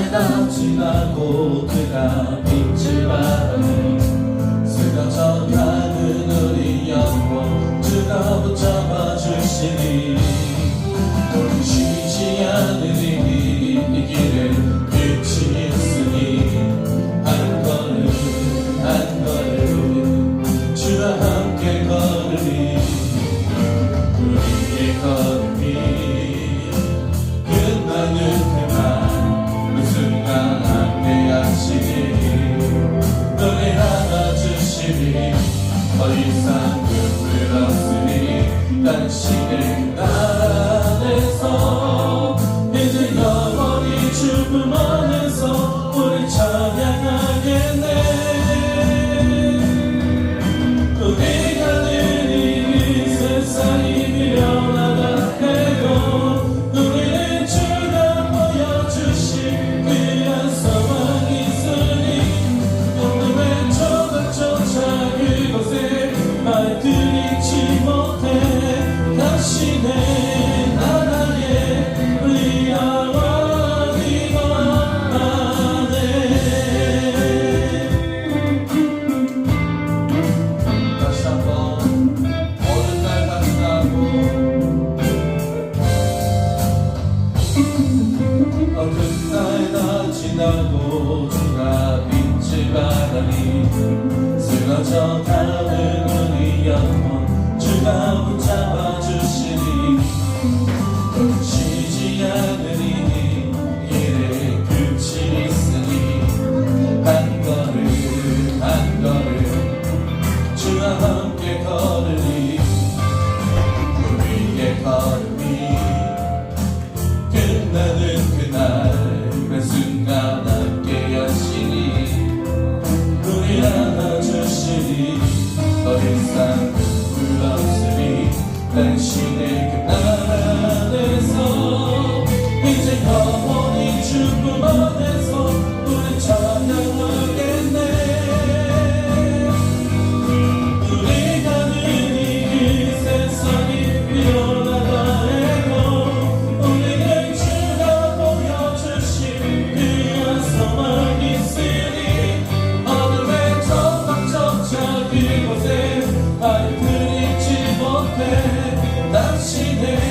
살다 지나고 그가 빛을 바라니 슬가 전하는 우리 영혼 주가 붙잡아 주시니 쉬지 않는 이, 이 길에 빛이 있으니. 한 걸음 한 걸음 주라 없으니 당신의 날안 말들이지 못해 당신의 나라에 우리 아와리가 안에 다시 한번 어느 날 만나고 어떤 날다 지나고 주가 빛을 바라니 쓰러져 가는 우 당신의 그날 안에서 이제 영원히 주님 안에서 우리 찬양하겠네. 우리가 늘이 그 세상이 해도 우리는 주가 보여주신 귀한 소망이 있으니 어둠의 조각조차 그곳에 발들이지 못해 당신의